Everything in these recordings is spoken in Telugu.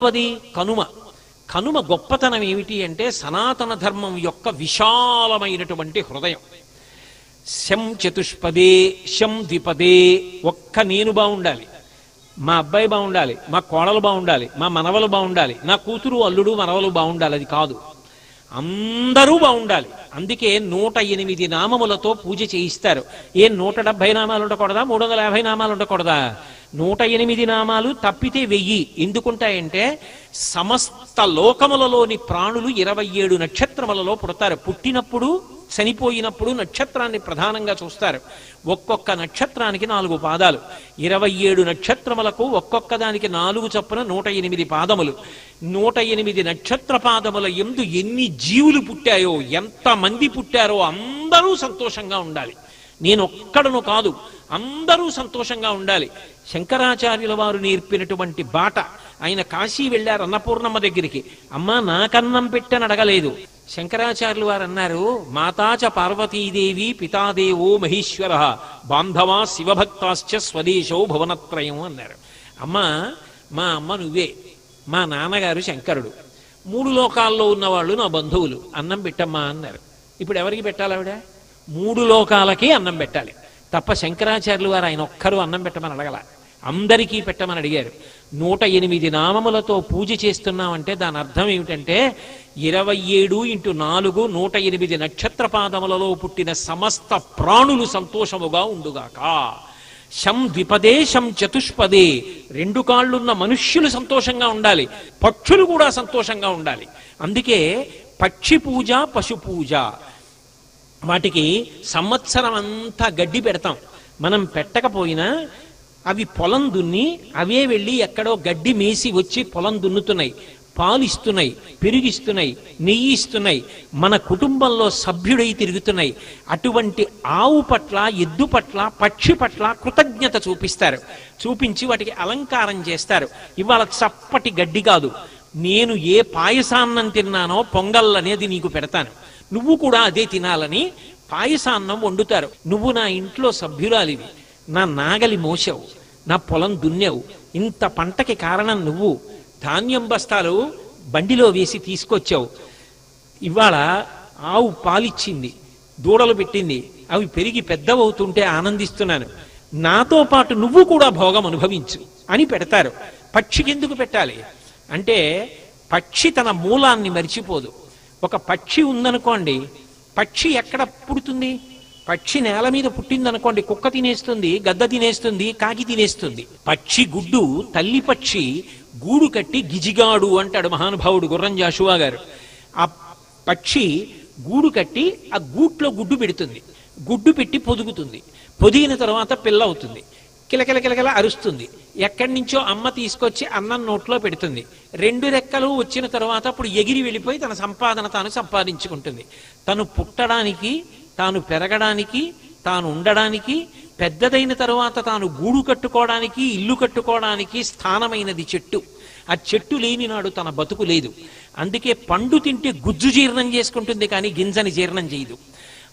రెండవది కనుమ. కనుమ గొప్పతనం ఏమిటి అంటే సనాతన ధర్మం యొక్క విశాలమైనటువంటి హృదయం. శం చతుష్పదే శం ద్విపదే ఒక్క నేను బాగుండాలి మా అబ్బాయి బాగుండాలి మా కోడలు బాగుండాలి మా మనవలు బాగుండాలి నా కూతురు అల్లుడు మనవలు బాగుండాలి అది కాదు. అందరూ బాగుండాలి. అందుకే నూట ఎనిమిది నామములతో పూజ చేయిస్తారు. ఏ నూట డెబ్బై నామాలు ఉండకూడదా? మూడు వందల యాభై నామాలు ఉండకూడదా? నూట ఎనిమిది నామాలు తప్పితే వెయ్యి. ఎందుకుంటాయంటే సమస్త లోకములలోని ప్రాణులు ఇరవై ఏడు నక్షత్రములలో పుడతారు. పుట్టినప్పుడు చనిపోయినప్పుడు నక్షత్రాన్ని ప్రధానంగా చూస్తారు. ఒక్కొక్క నక్షత్రానికి నాలుగు పాదాలు. ఇరవై ఏడు నక్షత్రములకు ఒక్కొక్క దానికి నాలుగు చొప్పున నూట ఎనిమిది పాదములు. నూట ఎనిమిది నక్షత్ర పాదముల ఎందు ఎన్ని జీవులు పుట్టాయో ఎంతమంది పుట్టారో అందరూ సంతోషంగా ఉండాలి. నేను ఒక్కడను కాదు అందరూ సంతోషంగా ఉండాలి. శంకరాచార్యుల వారు నేర్పినటువంటి బాట. ఆయన కాశీ వెళ్ళారు అన్నపూర్ణమ్మ దగ్గరికి. అమ్మా నాకన్నం పెట్టని అడగలేదు శంకరాచార్యులు వారు అన్నారు మాతాచ పార్వతీదేవి పితాదేవో మహేశ్వర బాంధవా శివభక్తాశ్చ స్వదేశో భువనత్రయం అన్నారు. అమ్మా మా అమ్మ నువ్వే మా నాన్నగారు శంకరుడు. మూడు లోకాల్లో ఉన్నవాళ్ళు నా బంధువులు అన్నం పెట్టమ్మా అన్నారు. ఇప్పుడు ఎవరికి పెట్టాలి ఆవిడ? మూడు లోకాలకి అన్నం పెట్టాలి. తప్ప శంకరాచార్యులు వారు ఆయన ఒక్కరు అన్నం పెట్టమని అడగల. అందరికీ పెట్టమని అడిగారు. నూట ఎనిమిది నామములతో పూజ చేస్తున్నామంటే దాని అర్థం ఏమిటంటే ఇరవై ఏడు ఇంటూ నాలుగు నూట ఎనిమిది నక్షత్ర పాదములలో పుట్టిన సమస్త ప్రాణులు సంతోషముగా ఉండుగాక. శం ద్విపదే శం చతుష్పదే రెండు కాళ్ళున్న మనుష్యులు సంతోషంగా ఉండాలి పక్షులు కూడా సంతోషంగా ఉండాలి. అందుకే పక్షి పూజ పశు పూజ. వాటికి సంవత్సరం అంతా గడ్డి పెడతాం. మనం పెట్టకపోయినా అవి పొలం దున్ని అవే వెళ్ళి ఎక్కడో గడ్డి మేసి వచ్చి పొలం దున్నుతున్నాయి. పాలిస్తున్నాయి పెరిగిస్తున్నాయి నెయ్యి ఇస్తున్నాయి మన కుటుంబంలో సభ్యుడై తిరుగుతున్నాయి. అటువంటి ఆవు పట్ల ఎద్దు పట్ల పక్షి పట్ల కృతజ్ఞత చూపిస్తారు. చూపించి వాటికి అలంకారం చేస్తారు. ఇవాళ చప్పటి గడ్డి కాదు. నేను ఏ పాయసాన్నం తిన్నానో పొంగల్ అనేది నీకు పెడతాను. నువ్వు కూడా అదే తినాలని పాయసాన్నం వండుతారు. నువ్వు నా ఇంట్లో సభ్యురాలివి. నా నాగలి మోసావు నా పొలం దున్నావు. ఇంత పంటకి కారణం నువ్వు. ధాన్యం బస్తాలు బండిలో వేసి తీసుకొచ్చావు. ఇవాళ ఆవు పాలిచ్చింది దూడలు పెట్టింది అవి పెరిగి పెద్దవవుతుంటే ఆనందిస్తున్నాను. నాతో పాటు నువ్వు కూడా భోగం అనుభవించు అని పెడతారు. పక్షికి ఎందుకు పెట్టాలి? అంటే పక్షి తన మూలాన్ని మరిచిపోదు. ఒక పక్షి ఉందనుకోండి పక్షి ఎక్కడ పుడుతుంది? పక్షి నేల మీద పుట్టిందనుకోండి కుక్క తినేస్తుంది గద్ద తినేస్తుంది కాకి తినేస్తుంది. పక్షి గుడ్డు తల్లి పక్షి గూడు కట్టి గిజిగాడు అంటాడు మహానుభావుడు గుర్రం జాషువా గారు. ఆ పక్షి గూడు కట్టి ఆ గూట్లో గుడ్డు పెడుతుంది. గుడ్డు పెట్టి పొదుగుతుంది. పొదిగిన తర్వాత పిల్ల అవుతుంది కిలకిల కిలకిల అరుస్తుంది. ఎక్కడి నుంచో అమ్మ తీసుకొచ్చి అన్నం నోట్లో పెడుతుంది. రెండు రెక్కలు వచ్చిన తర్వాత అప్పుడు ఎగిరి వెళ్ళిపోయి తన సంపాదన తాను సంపాదించుకుంటుంది. తను పుట్టడానికి తాను పెరగడానికి తాను ఉండడానికి పెద్దదైన తరువాత తాను గూడు కట్టుకోవడానికి ఇల్లు కట్టుకోవడానికి స్థానమైనది చెట్టు. ఆ చెట్టు లేని నాడు తన బతుకు లేదు. అందుకే పండు తింటే గుజ్జు జీర్ణం చేసుకుంటుంది కానీ గింజని జీర్ణం చేయదు.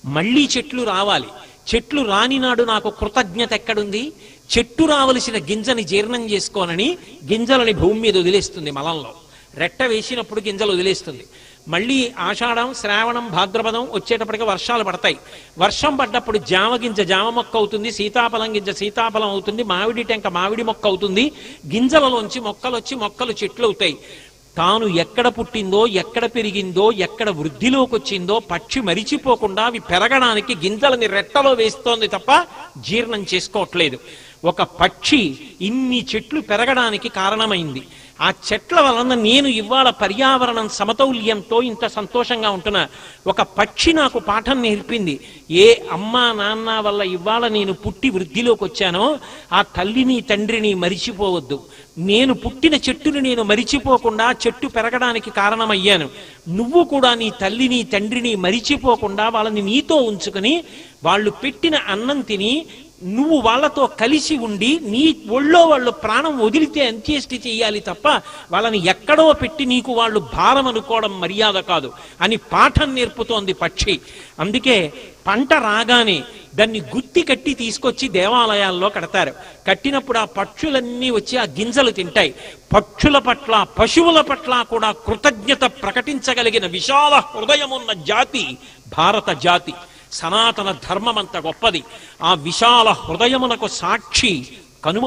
మళ్ళీ చెట్లు రావాలి. చెట్లు రానినాడు నాకు కృతజ్ఞత ఎక్కడుంది? చెట్టు రావలసిన గింజని జీర్ణం చేసుకోనని గింజలని భూమి మీద వదిలేస్తుంది మలంలో. రెట్ట వేసినప్పుడు గింజలు వదిలేస్తుంది. మళ్ళీ ఆషాఢం శ్రావణం భాద్రపదం వచ్చేటప్పటికి వర్షాలు పడతాయి. వర్షం పడ్డప్పుడు జామ గింజ జామ మొక్క అవుతుంది సీతాఫలం గింజ సీతాఫలం అవుతుంది మామిడి టెంక మామిడి మొక్క అవుతుంది గింజలలోంచి మొక్కలు వచ్చి మొక్కలు చెట్లు అవుతాయి. తాను ఎక్కడ పుట్టిందో ఎక్కడ పెరిగిందో ఎక్కడ వృద్ధిలోకి వచ్చిందో పక్షి మరిచిపోకుండా అవి పెరగడానికి గింజలని రెట్టలో వేస్తోంది తప్ప జీర్ణం చేసుకోవట్లేదు. ఒక పక్షి ఇన్ని చెట్లు పెరగడానికి కారణమైంది. ఆ చెట్ల వలన నేను ఇవాళ పర్యావరణం సమతౌల్యంతో ఇంత సంతోషంగా ఉంటున్నా. ఒక పక్షి నాకు పాఠం నేర్పింది. ఏ అమ్మా నాన్న వల్ల ఇవాళ నేను పుట్టి వృద్ధిలోకి వచ్చానో ఆ తల్లిని తండ్రిని మరిచిపోవద్దు. నేను పుట్టిన చెట్టుని నేను మరిచిపోకుండా చెట్టు పెరగడానికి కారణమయ్యాను. నువ్వు కూడా నీ తల్లిని తండ్రిని మరిచిపోకుండా వాళ్ళని నీతో ఉంచుకుని వాళ్ళు పెట్టిన అన్నం తిని నువ్వు వాళ్ళతో కలిసి ఉండి నీ ఒళ్ళో వాళ్ళు ప్రాణం వదిలితే అంత్యేష్టి చేయాలి తప్ప వాళ్ళని ఎక్కడో పెట్టి నీకు వాళ్ళు భారం అనుకోవడం మర్యాద కాదు అని పాఠం నేర్పుతోంది పక్షి. అందుకే పంట రాగానే దాన్ని గుత్తి కట్టి తీసుకొచ్చి దేవాలయాల్లో కడతారు. కట్టినప్పుడు ఆ పక్షులన్నీ వచ్చి ఆ గింజలు తింటాయి. పక్షుల పట్ల పశువుల పట్ల కూడా కృతజ్ఞత ప్రకటించగలిగిన విశాల హృదయమున్న జాతి భారత జాతి. సనాతన ధర్మం అంత గొప్పది. ఆ విశాల హృదయమునకు సాక్షి కనుమ